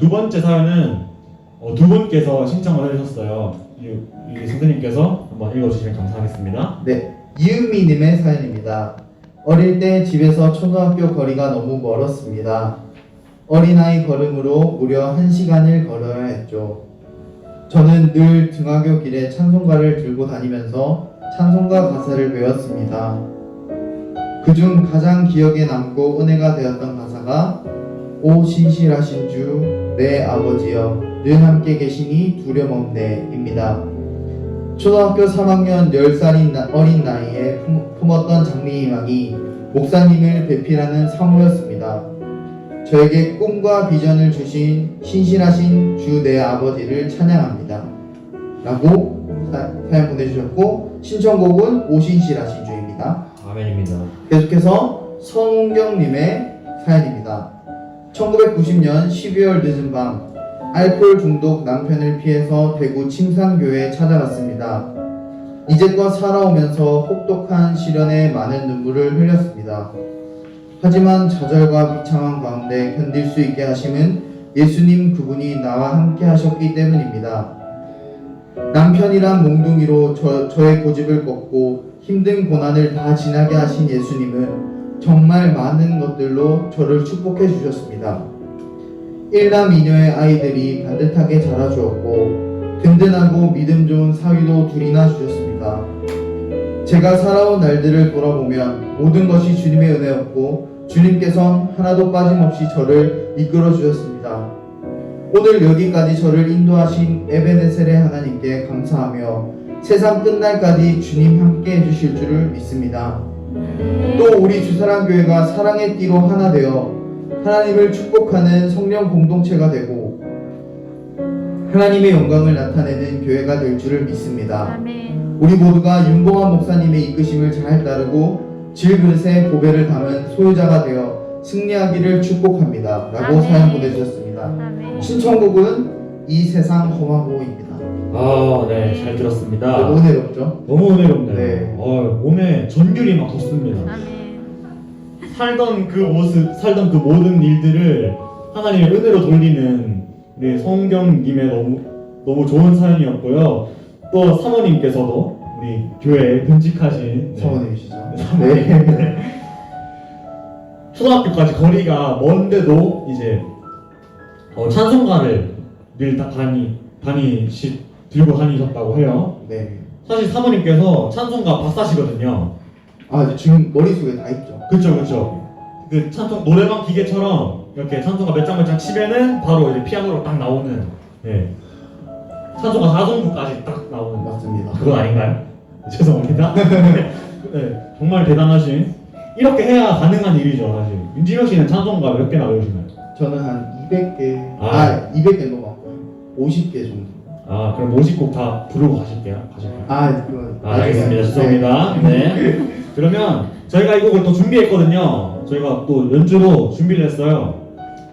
두 번째 사연은 어, 두 분께서 신청을 해주셨어요. 이, 이 선생님께서 한번 읽어주시면 감사하겠습니다. 네, 이은미님의 사연입니다. 어릴 때 집에서 초등학교 거리가 너무 멀었습니다. 어린아이 걸음으로 무려 1시간을 걸어야 했죠. 저는 늘 등하교 길에 찬송가를 들고 다니면서 찬송가 가사를 외웠습니다. 그중 가장 기억에 남고 은혜가 되었던 가사가 오 신실하신 주 내 아버지여 늘 함께 계시니 두려움없네입니다. 초등학교 3학년 10살인 나- 어린 나이에 품, 품었던 장래희망이 목사님을 배필하는 사모였습니다. 저에게 꿈과 비전을 주신 신실하신 주 내 아버지를 찬양합니다. 라고 사, 사연 보내주셨고 신청곡은 오신실하신 주입니다. 아멘입니다. 계속해서 성웅경님의 사연입니다. 1990년 12월 늦은 밤 알코올 중독 남편을 피해서 대구 침산교회에 찾아갔습니다. 이제껏 살아오면서 혹독한 시련에 많은 눈물을 흘렸습니다. 하지만 좌절과 비참한 가운데 견딜 수 있게 하심은 예수님 그분이 나와 함께 하셨기 때문입니다. 남편이란 몽둥이로 저, 저의 고집을 꺾고 힘든 고난을 다 지나게 하신 예수님은 정말 많은 것들로 저를 축복해 주셨습니다. 일남 이녀의 아이들이 반듯하게 자라주었고 든든하고 믿음 좋은 사위도 둘이나 주셨습니다. 제가 살아온 날들을 돌아보면 모든 것이 주님의 은혜였고 주님께선 하나도 빠짐없이 저를 이끌어 주셨습니다. 오늘 여기까지 저를 인도하신 에베네셀의 하나님께 감사하며 세상 끝날까지 주님 함께 해주실 줄을 믿습니다. 또 우리 주사랑교회가 사랑의 띠로 하나 되어 하나님을 축복하는 성령 공동체가 되고 하나님의 영광을 나타내는 교회가 될 줄을 믿습니다. 아멘. 우리 모두가 윤봉환 목사님의 이끄심을 잘 따르고 질그릇에 고배를 담은 소유자가 되어 승리하기를 축복합니다. 라고 아멘. 사연 보내주셨습니다. 아멘. 신청곡은 이 세상 험하고입니다. 아, 네, 잘 들었습니다. 너무 은혜롭죠? 너무 은혜롭네요. 네. 어, 몸에 전율이 막 돋습니다. 아멘. 살던 그 모습, 살던 그 모든 일들을 하나님의 은혜로 돌리는 우리 성경님의 너무 너무 좋은 사연이었고요. 또 사모님께서도 우리 교회에 근직하신 네, 사모님이시죠? 사모님. 네. 초등학교까지 거리가 먼데도 이제 어, 찬송가를 늘 다, 다니 다니시 들고 다니셨다고 해요. 네. 사실 사모님께서 찬송가 박사시거든요. 아, 지금 머릿속에 다 있죠? 그쵸 그쵸 그 찬송 노래방 기계처럼 이렇게 찬송가 몇 장 몇 장 치면은 바로 이제 피아노로 딱 나오는 예 찬송가 4종부까지 딱 나오는 맞습니다. 그건 아닌가요? 죄송합니다 네, 정말 대단하신 이렇게 해야 가능한 일이죠 사실 윤지명 씨는 찬송가 몇 개나 외우시나요? 저는 한 200개, 아. 아, 200개 넘어갔고요. 50개 정도. 아 그럼 50곡 다 부르고 가실게요. 가실게요. 아, 아, 알겠습니다. 죄송합니다. 네. 그러면 저희가 이 곡을 또 준비했거든요. 저희가 또 연주로 준비를 했어요.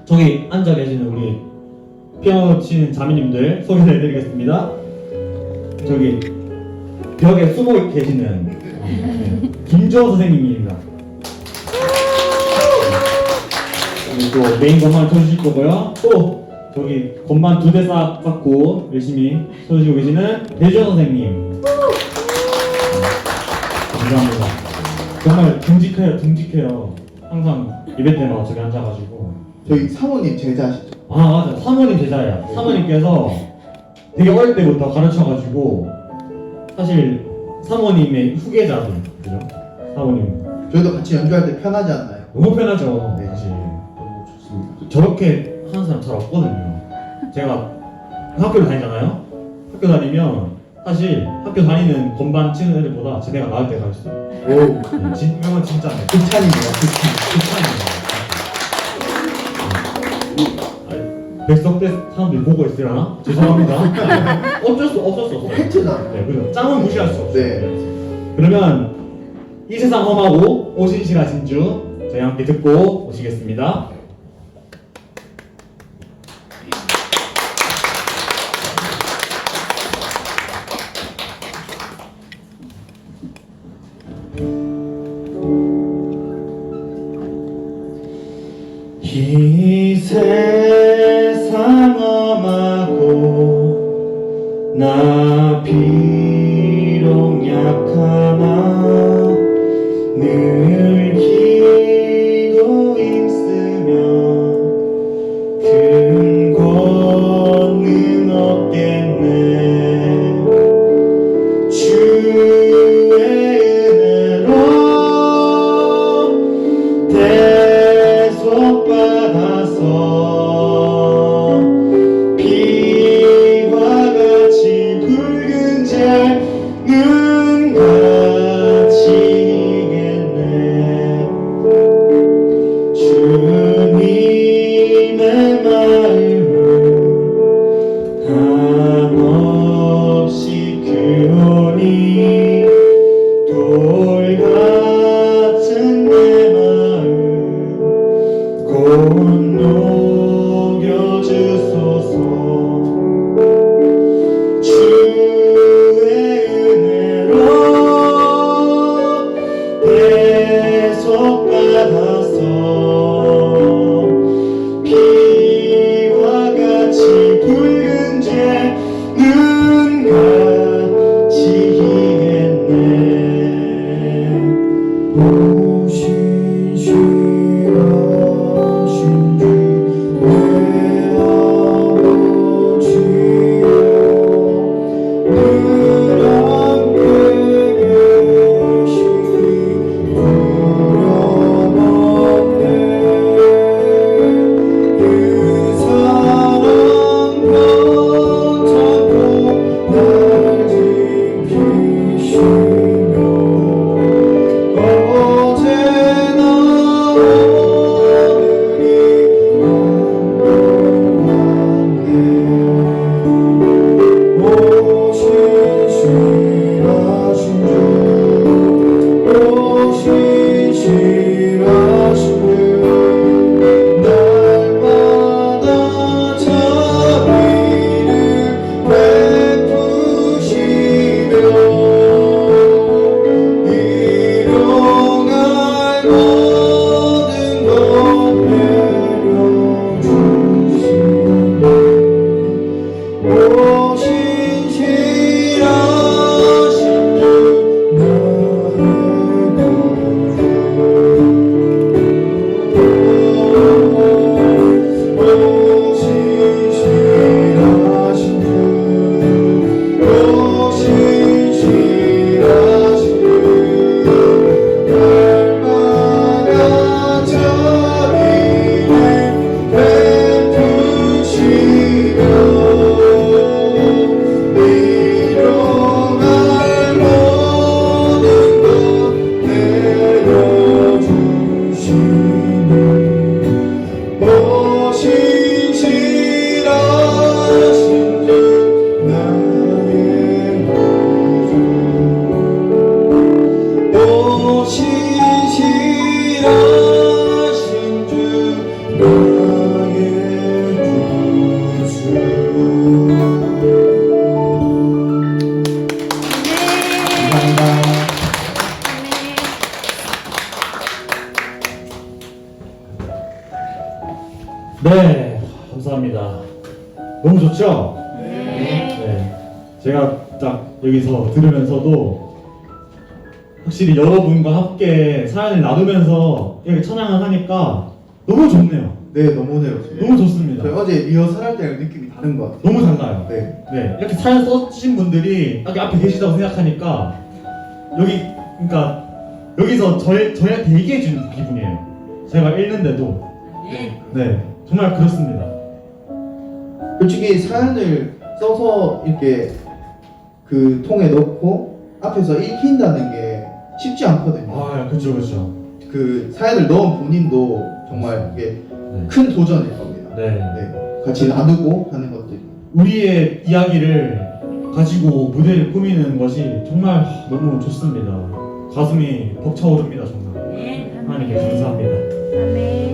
저기 앉아 계시는 우리 피아노 치는 자매님들 소개를 해드리겠습니다. 저기 벽에 숨어 계시는 네, 김주호 선생님입니다. 그리고 또 메인 건반 쳐주실 거고요. 또 저기 건반 두 대싹 갖고 열심히 쳐주시고 계시는 대주호 선생님. 네, 감사합니다. 정말 듬직해요, 듬직해요. 항상 예배 때마다 저기 앉아가지고. 저희 사모님 제자시죠? 아 맞아 사모님 제자예요 사모님께서 되게 어릴 때부터 가르쳐가지고 사실 사모님의 후계자분 그죠? 사모님 저희도 같이 연주할 때 편하지 않나요? 너무 편하죠 네. 사실 너무 좋습니다. 저렇게 하는 사람 잘 없거든요 제가 학교를 다니잖아요 학교 다니면 사실 학교 다니는 건반 치는 애들보다 제대가 나을 때가 있어요 오, 네, 진, 이건 진짜네 극찬입니다. 극찬. 극찬이에요 백석대 사람들이 보고 있으려나? 죄송합니다 어쩔 수 없어요 팩트잖아요. 네, 그죠. 짱은 무시할 수 없어요. 네. 그러면 이 세상 험하고 오신실하신 주 저희 함께 듣고 오시겠습니다. 세상 엄하고 나 비록 약하나 늘 받아서 제가 딱 여기서 들으면서도 확실히 여러분과 함께 사연을 나누면서 이렇게 찬양을 하니까 너무 좋네요. 네, 너무 내렸어요. 너무 좋습니다. 저희 어제 리허설 할 때랑 느낌이 다른 것 같아요. 너무 달라요. 네. 네, 이렇게 사연 써주신 분들이 여기 앞에 계시다고 생각하니까 여기 그러니까 여기서 저희 저희한테 얘기해 주는 기분이에요. 제가 읽는데도 네 정말 그렇습니다. 솔직히 사연을 써서 이렇게 그 통에 넣고 앞에서 읽힌다는 게 쉽지 않거든요. 아 그렇죠 그렇죠. 그 사연을 넣은 본인도 정말 이게 네. 큰 도전일 겁니다. 네. 네. 같이 나누고 하는 것들이. 우리의 이야기를 가지고 무대를 꾸미는 것이 정말 너무 좋습니다. 가슴이 벅차오릅니다 정말. 하나님께 감사합니다. 아멘.